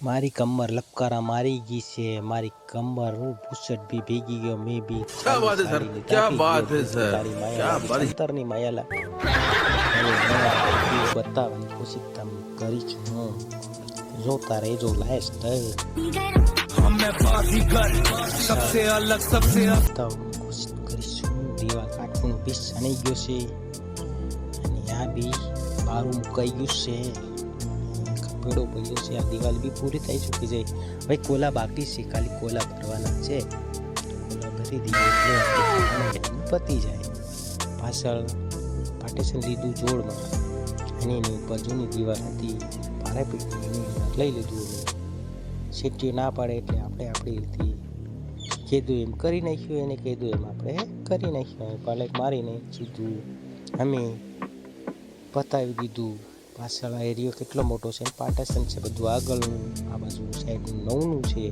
મારી કમર લપકારા મારી ગઈ છે મારી કમર ભૂસટ બી ભેગી ગયો મે બી ક્યા વાત હે સર ક્યા વાત હે સર ક્યા વાત અંતર ની માયાલા બતાવવાની કોશિશ તમે કરી છું હું જોતા રહેજો લાસ્ટ હમે બાજીગર સબસે અલગ સબસે બતાવવાની કોશિશ કરીશું દીવાલ કાટવાનો પીસ અણી ગયો છે અને આ બી બારું મુકાઈ ગયું છે કપડો ભયો છે. આ દિવાલ બી પૂરી થઈ ચૂકી છે. હવે કોલા બાકી છે. ખાલી કોલા ભરવાના છે. કોલા ભરી દઈએ પતી જાય. પાછળ પાર્ટેશન લીધું જોડમાં. અને એની ઉપર જૂની દિવાલ હતી. ભારે પીટી લઈ લીધું સીટીઓ ના પાડે એટલે આપણે આપણી રીતે કીધું એમ કરી નાખ્યું. એને કીધું એમ આપણે કરી નાખ્યું. પાલક મારીને સીધું અમે પતાવી દીધું. પાછળ એરિયો કેટલો મોટો છે પાર્ટેશન છે, બધું આગળનું આ બાજુ સાઈડનું નવનું છે,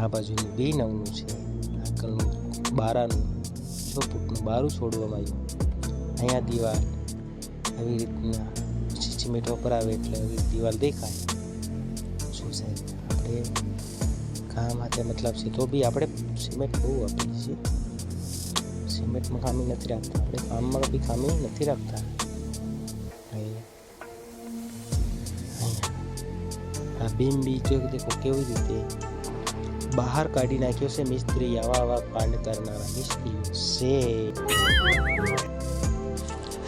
આ બાજુનું બે નવનું છે, આગળનું બારાનું, છ ફૂટનું બારું છોડવામાં આવ્યું. અહીંયા દિવાલ, આવી રીતના સિમેન્ટ વપરાવે એટલે આવી દિવાલ દેખાય. શું સાહેબ, આપણે કામ હાથે મતલબ છે, તો બી આપણે સિમેન્ટ બહુ આપીએ છીએ સિમેન્ટમાં ખામી નથી રાખતા, આપણે કામમાં બી ખામી નથી રાખતા. આ બીમ બી જો દેખો કેવી રીતે બહાર કાઢી નાખ્યો છે મિસ્ત્રી આવા આવા કાંડ કરનારા મિસ્ત્રી છે.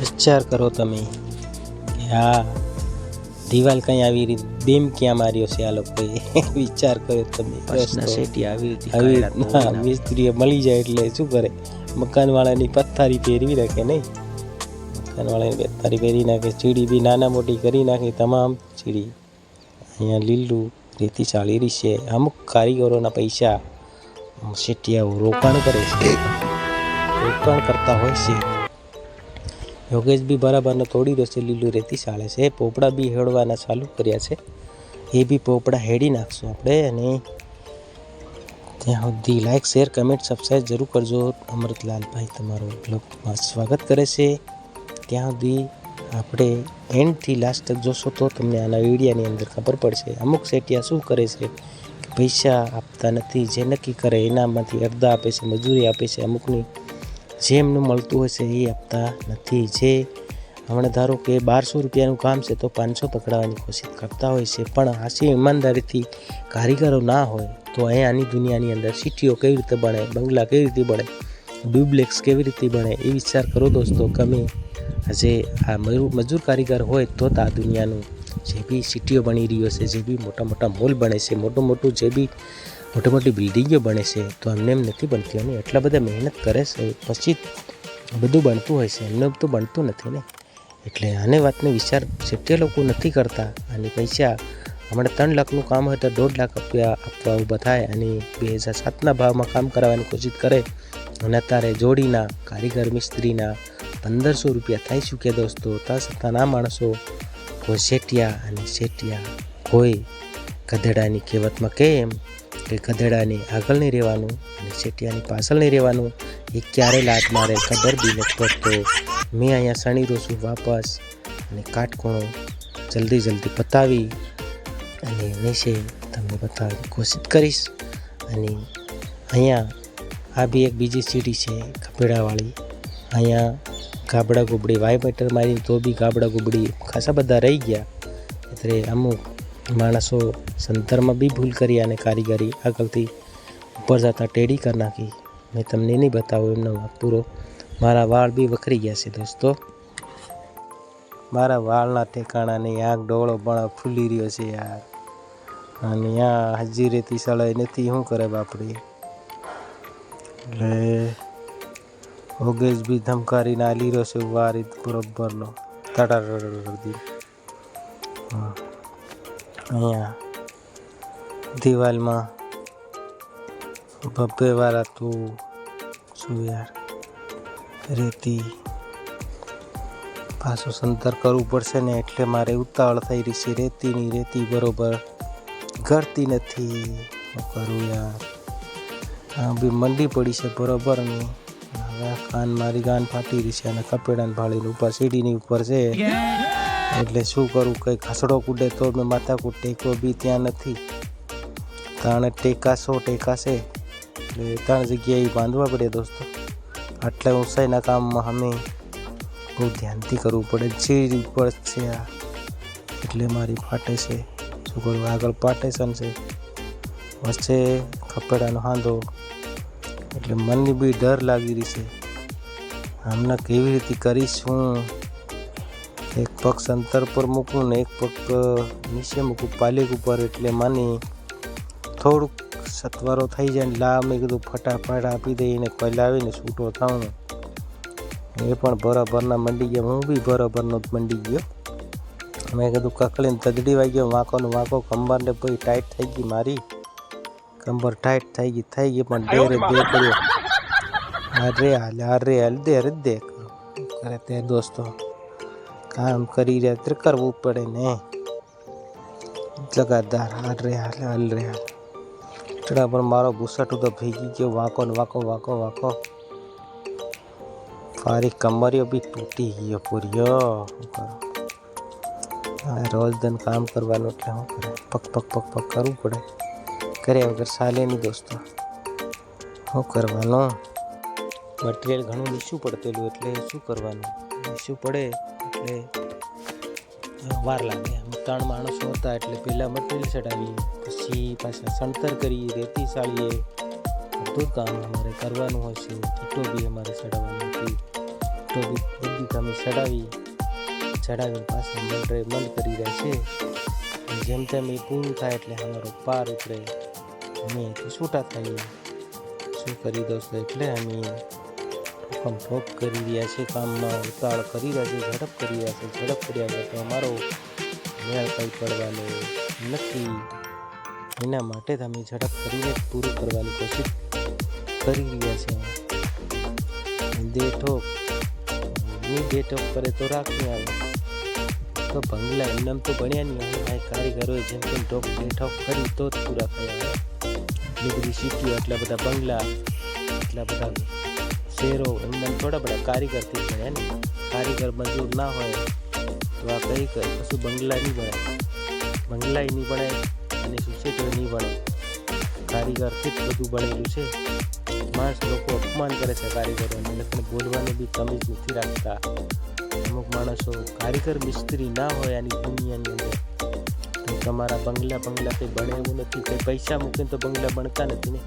વિચાર કરો તમે કે આ દિવાલ કઈ આવી રીતે બીમ ક્યાં માર્યો છે આ લોકોએ? વિચાર કર્યો તમે. શેટી આવી રીતે મિસ્ત્રીએ મળી જાય એટલે શું કરે? મકાનવાળાની પથ્થારી પહેરવી રાખે નહીં? મકાનવાળાની પથ્થારી પહેરી નાખે ચીડી બી નાના મોટી કરી નાખે તમામ ચીડી. અહીંયા લીલું રેતી ચાલી રહી છે. અમુક કારીગરોના પૈસા શેઠિયાઓ રોકાણ કરે છે. રોકાણ કરતા હોય છે. યોગેશ બી બરાબરને તોડી દો છે લીલું રેતી ચાલે છે. પોપડા બી હેડવાના ચાલુ કર્યા છે. એ બી પોપડા હેડી નાખશું આપણે અને ત્યાં સુધી લાઈક શેર કમેન્ટ સબસ્ક્રાઈબ જરૂર કરજો. અમૃતલાલભાઈ તમારો બ્લોગમાં સ્વાગત કરે છે. ત્યાં સુધી આપણે એન્ડથી લાસ્ટ તક જોશો તો તમને આના વિડીયાની અંદર ખબર પડશે. અમુક સેટિયા શું કરે છે? પૈસા આપતા નથી, જે નક્કી કરે એનામાંથી અડધા આપે છે, મજૂરી આપે છે, અમુકની જે એમનું મળતું હોય છે એ આપતા નથી. જે હમણાં ધારો કે બારસો રૂપિયાનું કામ છે તો પાંચસો પકડાવવાની કોશિશ કરતા હોય છે. પણ હાસી ઈમાનદારીથી કારીગરો ના હોય તો અહીંયાની દુનિયાની અંદર સિટીઓ કેવી રીતે બને બંગલા કેવી રીતે બને ડુપ્લેક્સ કેવી રીતે બને એ વિચાર કરો દોસ્તો. ગમે આજે આ મજૂર કારીગર હોય તો જ આ દુનિયાનું જે બી સિટીઓ બની રહ્યો છે, જે બી મોટા મોટા મોલ બને છે, મોટું મોટું જે બી મોટી મોટી બિલ્ડિંગો બને છે, તો એમને એમ નથી બનતી અને એટલા બધા મહેનત કરે છે, પછી બધું બનતું હોય છે, એમને તો બનતું નથી ને. એટલે આને વાતનો વિચાર સિત્તેર લોકો નથી કરતા, અને પૈસા હમણાં ત્રણ લાખનું કામ હોય તો દોઢ લાખ રૂપિયા આપવા ઊભા થાય અને બે હજાર સાતના ભાવમાં કામ કરાવવાની કોશિશ કરે. અને અત્યારે જોડીના, કારીગર મિસ્ત્રીના પંદરસો રૂપિયા થઈ ચૂક્યા દોસ્તો? તા છતાં ના માણસો. કોઈ શેઠિયા અને શેઠિયા કોઈ ગધેડાની કહેવતમાં કહે એમ કે ગધેડાની આગળ નહીં રહેવાનું અને શેઠિયાની પાછળ નહીં રહેવાનું એ ક્યારે લાત મારે ખબર બી નથી પડતો. મેં અહીંયા સણી રહ્યો છું વાપસ અને કાટકોણો જલ્દી જલ્દી પતાવી અને નીચે તમને બતાવવાની કોશિશ કરીશ. અને અહીંયા આ બી એક બીજી સીડી છે, ખપેડાવાળી. અહીંયા ગાબડા ગુબડી વાઇબ્રેટર મારી તો બી ગાબડા ગુબડી ખાસા બધા રહી ગયા. એટલે અમુક માણસો સંતરમાં બી ભૂલ કરી અને કારીગરી આગળથી ઉપર જતા ટેડી કરી નાખી. મેં તમને નહીં બતાવું એમનો પૂરો. મારા વાળ બી વખરી ગયા છે દોસ્તો. મારા વાળના ઠેકાણાની આંખ, ડોળો પણ ફૂલી રહ્યો છે યાર. અને આ હજી રેતી સળાઈ નથી, શું કરે બાપડી? એટલે બી ધમકારીને આલી રહ્યો છે વારી બરોબરનો તડારડી હા. અહીંયા દિવાલમાં ભવ્ય વાર તું શું યાર રેતી પાછું સંતર કરવું પડશે ને એટલે મારે ઉતાવળ થઈ રહી છે, રેતીની રેતી બરોબર ગળતી નથી. શું કરું યાર. હા, બી મંડી પડી છે બરોબર ને હવે કાન મારી ગાન ફાટી રહી છે અને કપેડાને ભાળીને ઉપર સીડીની ઉપર છે. એટલે શું કરું, કંઈ ખસડો કૂદે તો મેં માથા કુ ટેકો બી ત્યાં નથી. તાણે ટેકાશો ટેકાશે. એટલે ત્રણ જગ્યાએ બાંધવા પડે દોસ્તો. આટલે ઊંચાઈના કામમાં અમે બહુ ધ્યાનથી કરવું પડે. સીડી ઉપર છે આ. એટલે મારી ફાટે છે. શું કરું, આગળ પાર્ટેશન છે. વચ્ચે ખપેડાનો હાંધો એટલે મનની બી ડર લાગી રહી છે. હમણાં કેવી રીતે કરીશ હું? એક પગ સંતર પર મૂકું ને એક પગ નીચે મૂકું, પાલિક ઉપર એટલે માની થોડુંક સતવારો થઈ જાય ને લા મેં કીધું ફટાફટ આપી દઈને પલાવીને છૂટો થાઉં એ પણ બરાબરના મંડી ગયા, હું બી બરાબરનો જ મંડી ગયો. મેં કીધું કકડીને તદડી વાગ્યો વાંકો ને વાંકો કંબરને પછી ટાઈટ થઈ ગઈ મારી. કંબર ટાઈટ થઈ ગઈ થઈ ગઈ પણ ડેરે દે કર્યો અરે હાલ અરે હાલ દે અરે દે કરે તે દોસ્તો કામ કરી રહ્યા ત્યારે કરવું પડે ને લગાતાર હાલ રે હાલ હાલ રે હાલ ચડા પણ મારો ગુસ્સાટું તો ભેગી ગયો વાંકો ને વાંકો વાંકો વાંકો ફારી કમરિયો બી તૂટી ગયો પૂર્યો શું કરું હવે રોજ દન કામ કરવાનું એટલે શું કરે પગ પગ પગ પગ કરવું પડે કર્યા વગર ચાલે નહીં દોસ્તો. શું કરવાનો? મટીરિયલ ઘણું નીચું પડતેલું એટલે શું કરવાનું? નીચું પડે એટલે વાર લાગે. ત્રણ માણસો હતા એટલે પહેલાં મટીરિયલ ચડાવીએ પછી પાછા સણતર કરીએ, રેતી ચાળીએ બધું કામ અમારે કરવાનું હોય છે. ઈટો બી અમારે ચડાવવાની હતી ઈટો બી બધી કામે ચડાવી ચડાવીને પાછા મંડળે મંદ કરી રહ્યા છે. જેમ તેમ એ પૂરું થાય એટલે અમારો પાર ઉતરે. અમે છૂટા થઈએ. શું કરી દોસ્તો એટલે અમે ઠોક કરી રહ્યા છે કામમાં, ઉતાળ કરી રહ્યા છે ઝડપ કરી રહ્યા છે ઝડપ કર્યા છે તો અમારો મેળ કંઈ પડવાનો નથી. એના માટે જ અમે ઝડપ કરીને પૂરું કરવાની કોશિશ કરી રહ્યા છે દે ઠોકની કરે તો રાખ આવે. તો બંગલા એમનામ તો ભણ્યા નહીં હવે કારીગરોએ જેમ તેમ ઠોક દે ઠોક કરી તો જ પૂરા થયા. એટલી બધી સિટીઓ આટલા બધા બંગલા, એટલા બધા શેરો એમના થોડા બધા કારીગરથી બન્યા ને? કારીગર મજૂર ના હોય તો આ કઈ કશું બંગલા નહીં બને. બંગલાય નહીં બને અને સોસાયટીઓ નહીં બને. કારીગરથી જ બધું બનેલું છે. માણસ લોકો અપમાન કરે છે કારીગરોને. લોકોને બોલવાની બી તમીજ નથી રાખતા. અમુક માણસો કારીગર મિસ્ત્રી ના હોય આની દુનિયાની અંદર. તમારા બંગલા બંગલા કંઈ બને એવું નથી. કંઈ પૈસા મૂકીને તો બંગલા બનતા નથી ને.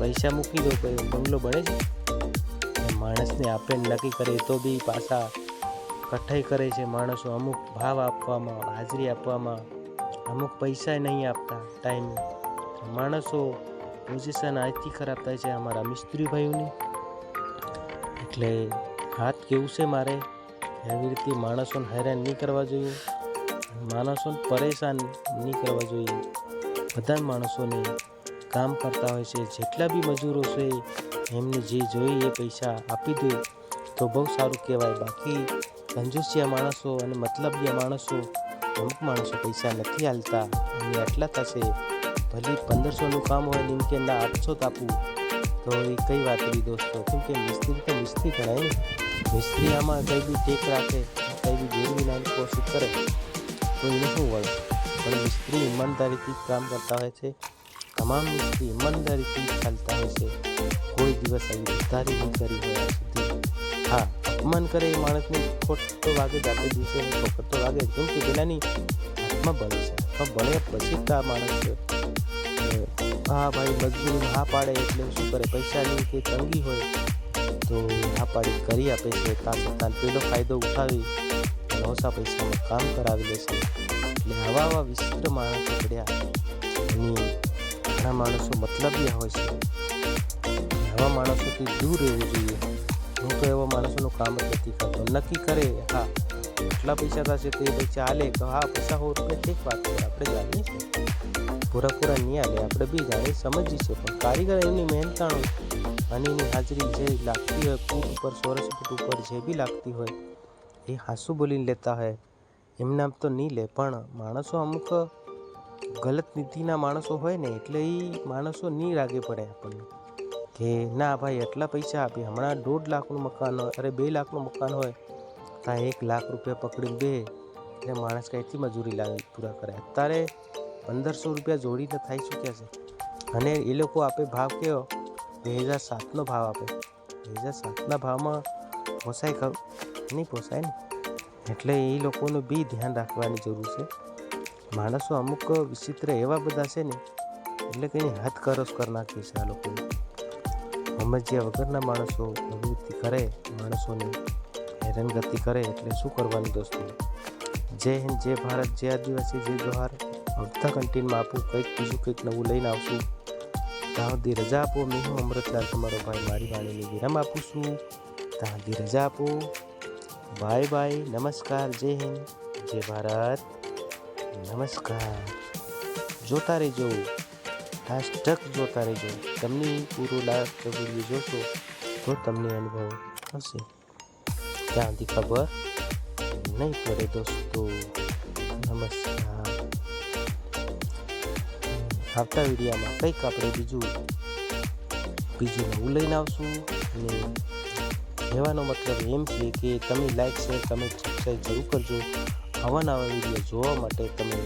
પૈસા મૂકી દો તો બંગલો બને છે? માણસને આપે ને નક્કી કરે તો બી પાછા કઠાઈ કરે છે માણસો. અમુક ભાવ આપવામાં, હાજરી આપવામાં, અમુક પૈસા નહીં આપતા ટાઈમે. માણસો પોઝિશન આજથી ખરાબ થાય છે અમારા મિસ્ત્રી ભાઈઓની એટલે હાથ કેવું છે મારે? એવી રીતે માણસોને હેરાન નહીં કરવા જોઈએ. માણસોને પરેશાન નહીં કરવા જોઈએ. બધા માણસોને કામ કરતા હોય છે. જેટલા બી મજૂરો છે, એમને જે જોઈએ એ પૈસા આપી દે તો બહુ સારું કહેવાય. બાકી કંજૂસિયા માણસો અને મતલબિયા માણસો અમુક માણસો પૈસા નથી હાલતા. એમને આટલા થશે. ભલે પંદરસોનું કામ હોય ને એમ કે ના, આઠસો જ આપવું તો એ કઈ વાત રહી દોસ્તો? કેમ કે મિસ્ત્રી તો મિસ્ત્રી ગણાય ને. મિસ્ત્રી આમાં કંઈ બી ટેક રાખે, કંઈ બી ગેરવી નાની કોશિશ કરે. તો એને શું વળે પણ મિસ્ત્રી ઈમાનદારીથી કામ કરતા હોય છે. તમામ મિસ્ત્રી ઈમાનદારીથી ચાલતા હોય છે. કોઈ દિવસ આવી ઉધારી નહીં કરી હોય સુધી હા, અપમાન કરે એ માણસને ખોટ તો વાગે જાતે દિવસે એને તો વાગે. કેમ કે પેલાની હાથમાં બળે છે. હાથમાં બળે પછી જ આ માણસ હા ભાઈ, મજબૂરી હા પાડે એટલે શું કરે? પૈસાની કે તંગી હોય તો હા પાડી, કરી આપે છે. ત્યાં છતાં પેલો ફાયદો ઉઠાવી ઓછા પૈસામાં કામ કરાવી દેશે એટલે આવા આવા વિચિત્ર માણસો પડ્યા એની ઘણા માણસો મતલબિયા હોય છે. આવા માણસોથી દૂર રહેવું જોઈએ. હું તો એવા માણસોનું કામ જ નથી કરતો. નક્કી કરે, હા એટલા પૈસા થશે તે પૈસા ચાલે. કે હા, પૈસા હોય રૂપિયા ઠીક વાત છે. આપણે જાણીએ છીએ. પૂરા પૂરા નહીં હાલે. આપણે બી જાણીએ, સમજીએ છીએ. પણ કારીગર એમની મહેનતાણું અને એની હાજરી જે લાગતી હોય, ફૂટ ઉપર સોરસ ઉપર જે બી લાગતી હોય એ હાસુ બોલીને લેતા હોય એમના તો નહીં લે, પણ માણસો અમુક ગલત નીતિના માણસો હોય ને, એટલે એ માણસો નહીં રાગે પડે આપણને. કે ના ભાઈ એટલા પૈસા આપી, હમણાં દોઢ લાખનું મકાન હોય, અરે બે લાખનું મકાન હોય ત્યાં એક લાખ રૂપિયા પકડીને બે એટલે માણસ કંઈથી મજૂરી લાવે પૂરા કરે. અત્યારે પંદરસો રૂપિયા જોડીને થઈ ચૂક્યા છે? અને એ લોકો આપે ભાવ કયો? બે હજાર સાતનો ભાવ આપે. બે હજાર સાતના ભાવમાં ખરું. નહીં પોસાય ને. એટલે એ લોકોનું બી ધ્યાન રાખવાની જરૂર છે. માણસો અમુક વિચિત્ર એવા બધા છે ને, એટલે કંઈ હાથ કરસ કરી નાખી છે આ લોકોએ સમજ્યા વગરના માણસો પ્રવૃત્તિ કરે, માણસોની હેરાનગતિ કરે, એટલે શું કરવાનું દોસ્તો? જય હિન્દ, જય ભારત, જય આદિવાસી, જય જોહાર. આવતા કન્ટીનમાં આપું, કંઈક બીજું કંઈક નવું લઈને આવશું. ત્યાં સુધી રજા આપો, મેં હું અમૃતલાલ, તમારો ભાઈ મારી વાણીને વિરામ આપું છું. ત્યાં સુધી રજા આપો. બાય બાય, નમસ્કાર, જય હિન્દ, જય ભારત. નમસ્કાર. જોતા રહેજો. હાશટક જોતા રહેજો. તમને પૂરો લાસ્ટ વીડિયો જોશો તો તમને અનુભવ થશે. ત્યાંથી ખબર? નહીં પડે દોસ્તો. નમસ્કાર. આવતા વિડીયામાં કંઈક આપણે બીજું બીજું નવું લઈને આવશું અને કહેવાનો મતલબ એમ છે કે તમે લાઈક શેર કમેન્ટ સબસ્ક્રાઈબ જરૂર કરજો. આવા વીડિયો જોવા માટે તમે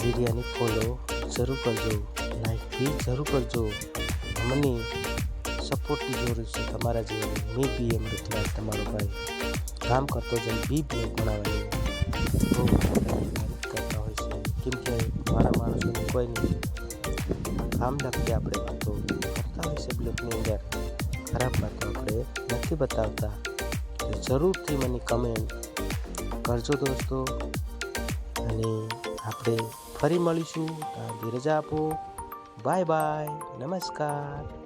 વિડીયાને ફોલો જરૂર કરજો. લાઈક બી જરૂર કરજો. મને સપોર્ટની જરૂર છે તમારા જેવા. મેં બી એમ રૂપલાલ તમારો ભાઈ. કામ કરતો જેમ બી બી ભણાવવાની બહુ કરતા હોય છે. કેમ કે મારા માણસોને કોઈ નહીં. કામ લગતી આપણે વાતો કરતા હોય છે બ્લોકની અંદર. ખરાબ વાતો આપણે નથી બતાવતા જરૂરથી મને કમેન્ટ કરજો દોસ્તો. અને આપણે ફરી મળીશું. ત્યાં આપો. બાય બાય નમસ્કાર.